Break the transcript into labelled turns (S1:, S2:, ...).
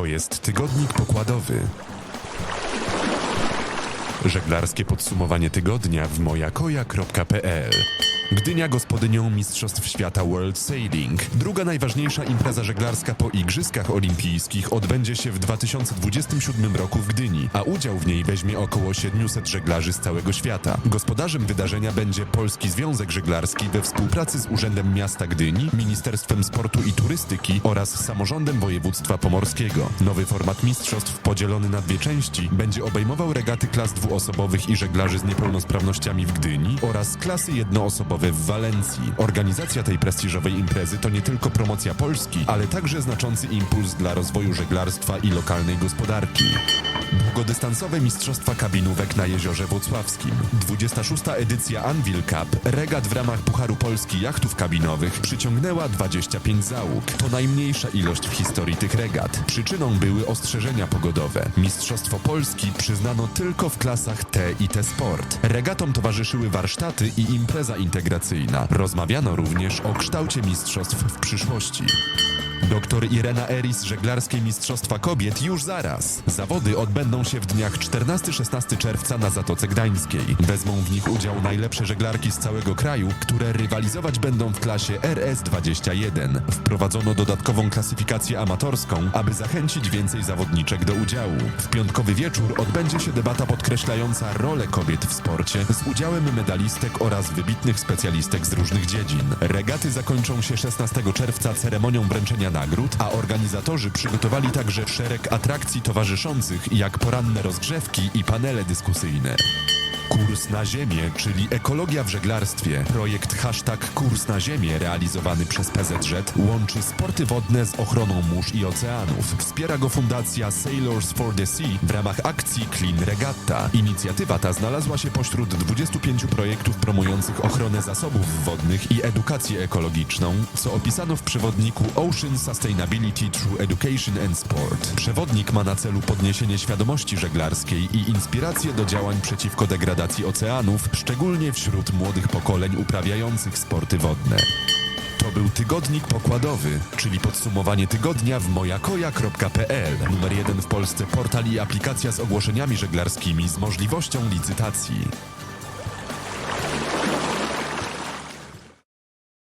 S1: To jest tygodnik pokładowy. Żeglarskie podsumowanie tygodnia w mojakoja.pl Gdynia gospodynią Mistrzostw Świata World Sailing. Druga najważniejsza impreza żeglarska po Igrzyskach Olimpijskich odbędzie się w 2027 roku w Gdyni, a udział w niej weźmie około 700 żeglarzy z całego świata. Gospodarzem wydarzenia będzie Polski Związek Żeglarski we współpracy z Urzędem Miasta Gdyni, Ministerstwem Sportu i Turystyki oraz Samorządem Województwa Pomorskiego. Nowy format mistrzostw podzielony na dwie części będzie obejmował regaty klas dwuosobowych i żeglarzy z niepełnosprawnościami w Gdyni oraz klasy jednoosobowe w Walencji. Organizacja tej prestiżowej imprezy to nie tylko promocja Polski, ale także znaczący impuls dla rozwoju żeglarstwa i lokalnej gospodarki. Długodystansowe Mistrzostwa Kabinówek na Jeziorze Włocławskim. 26. edycja Anvil Cup, regat w ramach Pucharu Polski jachtów kabinowych, przyciągnęła 25 załóg. To najmniejsza ilość w historii tych regat. Przyczyną były ostrzeżenia pogodowe. Mistrzostwo Polski przyznano tylko w klasach T i T Sport. Regatom towarzyszyły warsztaty i impreza integracyjna. Rozmawiano również o kształcie mistrzostw w przyszłości. Doktor Irena Eris, żeglarskie Mistrzostwa Kobiet już zaraz. Zawody odbędą się w dniach 14-16 czerwca na Zatoce Gdańskiej. Wezmą w nich udział najlepsze żeglarki z całego kraju, które rywalizować będą w klasie RS21. Wprowadzono dodatkową klasyfikację amatorską, aby zachęcić więcej zawodniczek do udziału. W piątkowy wieczór odbędzie się debata podkreślająca rolę kobiet w sporcie z udziałem medalistek oraz wybitnych specjalistek z różnych dziedzin. Regaty zakończą się 16 czerwca ceremonią wręczenia nagród, a organizatorzy przygotowali także szereg atrakcji towarzyszących, jak poranne rozgrzewki i panele dyskusyjne. Kurs na Ziemię, czyli ekologia w żeglarstwie. Projekt hashtag Kurs na Ziemię realizowany przez PZZ łączy sporty wodne z ochroną mórz i oceanów. Wspiera go fundacja Sailors for the Sea w ramach akcji Clean Regatta. Inicjatywa ta znalazła się pośród 25 projektów promujących ochronę zasobów wodnych i edukację ekologiczną, co opisano w przewodniku Ocean Sustainability Through Education and Sport. Przewodnik ma na celu podniesienie świadomości żeglarskiej i inspirację do działań przeciwko degradacji oceanów, szczególnie wśród młodych pokoleń uprawiających sporty wodne. To był tygodnik pokładowy, czyli podsumowanie tygodnia w mojakoja.pl. Numer jeden w Polsce portal i aplikacja z ogłoszeniami żeglarskimi z możliwością licytacji.